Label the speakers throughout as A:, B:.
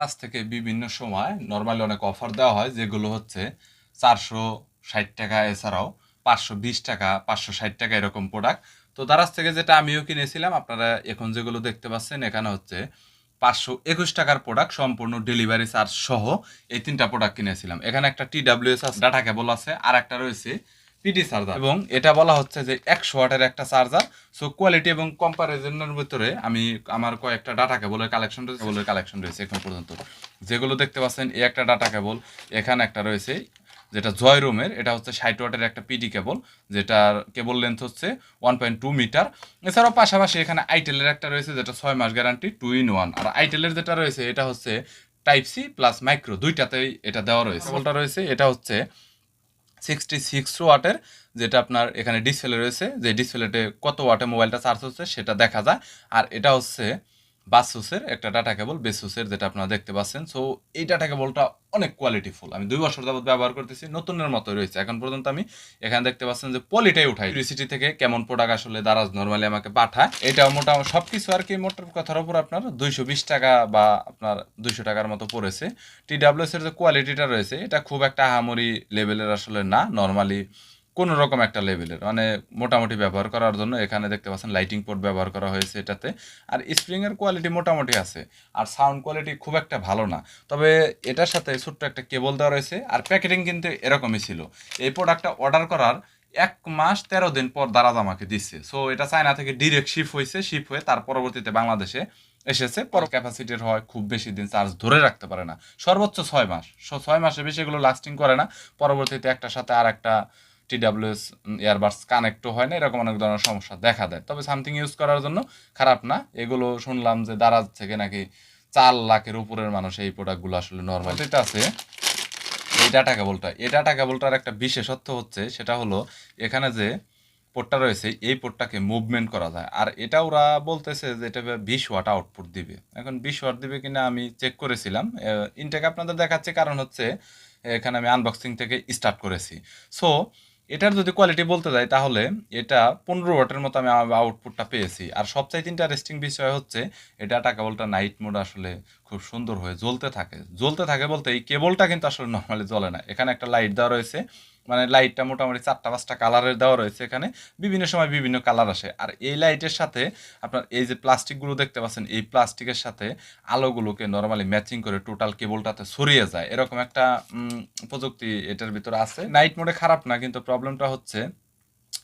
A: কাছ থেকে বিভিন্ন সময় নর্মালি অনেক অফার দেওয়া হয়, যেগুলো হচ্ছে চারশো ষাট টাকা এছাড়াও পাঁচশো বিশ টাকা, পাঁচশো ষাট টাকা এরকম প্রোডাক্ট তো দারাজ থেকে যেটা আমিও কিনেছিলাম, আপনারা এখন যেগুলো দেখতে পাচ্ছেন, এখানে হচ্ছে পাঁচশো একুশ টাকার প্রোডাক্ট সম্পূর্ণ ডেলিভারি চার্জ সহ এই তিনটা প্রোডাক্ট কিনেছিলাম। এখানে একটা টি ডাব্লিউএস ডাটা কেবল আছে আর একটা রয়েছে পিডি চার্জার এবং এটা বলা হচ্ছে যে একশো ওয়াটের একটা চার্জার সো কোয়ালিটি এবং কম্পারিজনের ভিতরে আমি আমার কয়েকটা ডাটা কেবলের কালেকশন রয়েছে কেবলের কালেকশন রয়েছে এখন পর্যন্ত। যেগুলো দেখতে পাচ্ছেন এই একটা ডাটা কেবল এখানে একটা রয়েছে যেটা জয় রুমের এটা হচ্ছে ষাট ওয়াটের একটা পিডি কেবল যেটার কেবল লেন্থ হচ্ছে ওয়ান পয়েন্ট টু মিটার এছাড়াও পাশাপাশি এখানে আইটেলের একটা রয়েছে যেটা ছয় মাস গ্যারান্টি টু ইন ওয়ান আর আইটেলের যেটা রয়েছে এটা হচ্ছে টাইপ সি প্লাস মাইক্রো দুইটাতেই এটা দেওয়া রয়েছে। কেবলটা রয়েছে এটা হচ্ছে সিক্সটি সিক্স ওয়াটের, যেটা আপনার এখানে ডিসপ্লে রয়েছে, যে ডিসপ্লেতে কত ওয়াটে মোবাইলটা চার্জ হচ্ছে সেটা দেখা যায়। আর এটা হচ্ছে বাসুসের একটা ডাটা কেবল, বেসুসের যেটা আপনারা দেখতে পাচ্ছেন। সো এই ডাটা কেবলটা অনেক কোয়ালিটিফুল আমি দুই বছর যাবত ব্যবহার করতেছি, নতুনের মতো রয়েছে। এখন পর্যন্ত আমি এখানে দেখতে পাচ্ছেন যে পলিটাই উঠাই। ইউনিভার্সিটি থেকে কেমন প্রোডাক্ট আসলে দারাজ নর্মালি আমাকে পাঠায়। এটা মোটামুটি সব কিছু আর কি মোটর কথার উপর আপনার দুইশো বিশ টাকা বা আপনার দুইশো টাকার মতো পড়েছে। টি এর যে কোয়ালিটিটা রয়েছে, এটা খুব একটা আহামরি লেভেলের আসলে না। নর্মালি কোনো রকম একটা লেভেলের মানে মোটামুটি ব্যবহার করার জন্য এখানে দেখতে পাচ্ছেন লাইটিং পোর্ট ব্যবহার করা হয়েছে এটাতে। আর স্প্রিংয়ের কোয়ালিটি মোটামুটি আছে, আর সাউন্ড কোয়ালিটি খুব একটা ভালো না। তবে এটার সাথে ছোট্ট একটা কেবল দেওয়া রয়েছে, আর প্যাকেটিং কিন্তু এরকমই ছিল। এই প্রোডাক্টটা অর্ডার করার এক মাস তেরো দিন পর দারাজ আমাকে দিচ্ছে সো এটা চায়না থেকে ডিরেক্ট শিপ হয়েছে শিপ হয়ে তার পরবর্তীতে বাংলাদেশে এসেছে। পর ক্যাপাসিটির হয় খুব বেশি দিন চার্জ ধরে রাখতে পারে না। সর্বোচ্চ ছয় মাস। ছয় মাসে বেশি এগুলো লাস্টিং করে না। পরবর্তীতে একটার সাথে আর একটা টিডাব্লিউএস ইয়ারবাডস কানেক্টও হয় না, এরকম অনেক ধরনের সমস্যা দেখা দেয়। তবে সামথিং ইউজ করার জন্য খারাপ না। এগুলো শুনলাম যে দারাজ থেকে নাকি চার লাখের উপরের মানুষ এই প্রোডাক্টগুলো আসলে নর্মাল এটা আছে, এই ডাটা কেবলটা এই ডাটা কেবলটার একটা বিশেষত্ব হচ্ছে, সেটা হলো এখানে যে পোর্টটা রয়েছে, এই পোর্টটাকে মুভমেন্ট করা যায়। আর এটা ওরা বলতেছে যে এটা বিশ ওয়াট আউটপুট দিবে। এখন বিশ ওয়াট দিবে কিনা আমি চেক করেছিলাম। ইনটেক আপনাদের দেখাচ্ছে, কারণ হচ্ছে এখানে আমি আনবক্সিং থেকে স্টার্ট করেছি। সো এটার যদি কোয়ালিটি বলতে যাই, তাহলে এটা পনেরো ওয়াটের মতো আমি আউটপুটটা পেয়েছি। আর সবচাইতে ইন্টারেস্টিং বিষয় হচ্ছে, এটা কেবলটা নাইট মোড আসলে খুব সুন্দর হয়ে জ্বলতে থাকে। জ্বলতে থাকে বলতে এই কেবলটা কিন্তু আসলে নর্মালি জ্বলে না। এখানে একটা লাইট দেওয়া রয়েছে। মানে লাইটটা মোটামুটি চারটা পাঁচটা কালারের দেওয়া রয়েছে এখানে। বিভিন্ন সময় বিভিন্ন কালার আসে। আর এই লাইটের সাথে আপনার এই যে প্লাস্টিকগুলো দেখতে পাচ্ছেন, এই প্লাস্টিকের সাথে আলোগুলোকে নর্মালি ম্যাচিং করে টোটাল কেবলটাতে সরিয়ে যায়। এরকম একটা প্রযুক্তি এটার ভিতরে আছে। নাইট মোডে খারাপ না, কিন্তু প্রবলেমটা হচ্ছে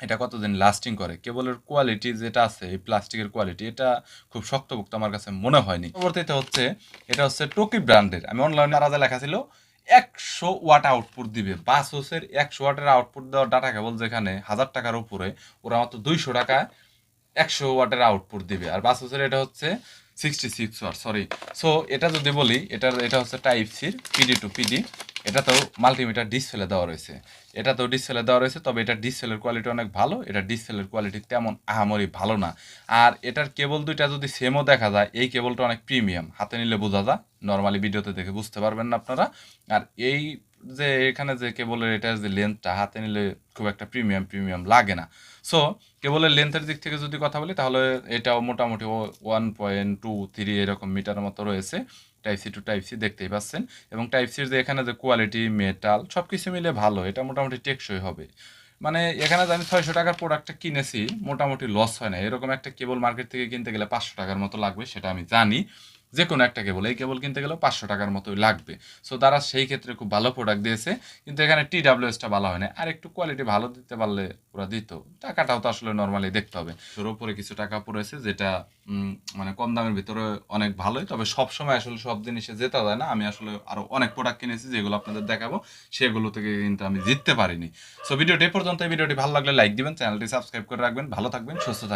A: এটা কতদিন লাস্টিং করে? কেবলের কোয়ালিটি যেটা আছে, এই প্লাস্টিকের কোয়ালিটি এটা খুব শক্তপোক্ত আমার কাছে মনে হয়নি। পরবর্তীতে হচ্ছে, এটা হচ্ছে টোকি ব্র্যান্ডের আমি অনলাইনে আলাদা লেখা ছিল একশো ওয়াট আউটপুট দিবে। বাসোসের একশো ওয়াটের আউটপুট দেওয়ার ডাটা কেবল যেখানে হাজার টাকার উপরে, ওরা মাত্র দুইশো টাকা একশো ওয়াটের আউটপুট দিবে। আর বাসোসের এটা হচ্ছে sixty six watt sorry so এটা যদি বলি, এটার এটা হচ্ছে টাইপ সির পিডি টু পিডি এটাতেও মাল্টিমিটার ডিসপ্লে দেওয়া রয়েছে। এটাতেও ডিসপ্লে দেওয়া রয়েছে, তবে এটার ডিসপ্লের কোয়ালিটি অনেক ভালো, এটা ডিসপ্লের কোয়ালিটি তেমন আহামরি ভালো না। আর এটার কেবল দুইটা যদি সেমও দেখা যায়, এই কেবলটা অনেক প্রিমিয়াম হাতে নিলে বোঝা যায় নর্মালি ভিডিওতে দেখে বুঝতে পারবেন না আপনারা। আর এই যে এখানে যে কেবলের এটার যে লেন্থটা হাতে নিলে খুব একটা প্রিমিয়াম প্রিমিয়াম লাগে না। সো কেবলের লেন্থের দিক থেকে যদি কথা বলি, তাহলে এটাও মোটামুটি ওয়ান পয়েন্ট টু থ্রি এরকম মিটার মতো রয়েছে। Type C two type C দেখতেই পাচ্ছেন। এবং টাইপ সির যে এখানে যে কোয়ালিটি মেটাল সব কিছু মিলে ভালো। এটা মোটামুটি টেকসই হবে। মানে এখানে যে আমি ছয়শো টাকার প্রোডাক্টটা কিনেছি, মোটামুটি লস হয় না। এরকম একটা কেবল মার্কেট থেকে কিনতে গেলে পাঁচশো টাকার মতো লাগবে, সেটা আমি জানি। যে কোনো একটা কেবল এই কেবল কিনতে গেলেও পাঁচশো টাকার মতোই লাগবে। সো তারা সেই ক্ষেত্রে খুব ভালো প্রোডাক্ট দিয়েছে। কিন্তু এখানে টি ডাব্লিউএসটা ভালো হয় না। আর একটু কোয়ালিটি ভালো দিতে পারলে ওরা দিত। টাকাটাও তো আসলে নর্মালি দেখতে হবে। তোর উপরে কিছু টাকা পড়েছে যেটা মানে কম দামের ভিতরে অনেক ভালোই। তবে সব সময় আসলে সব জিনিসে যেতে যায় না। আমি আসলে আরও অনেক প্রোডাক্ট কিনেছি যেগুলো আপনাদের দেখাবো। সেগুলো থেকে কিন্তু আমি জিততে পারিনি। সো ভিডিওটি পর্যন্ত এই ভিডিওটি ভালো লাগলে লাইক দিবেন, চ্যানেলটি সাবস্ক্রাইব করে রাখবেন। ভালো থাকবেন, সুস্থ থাকবেন।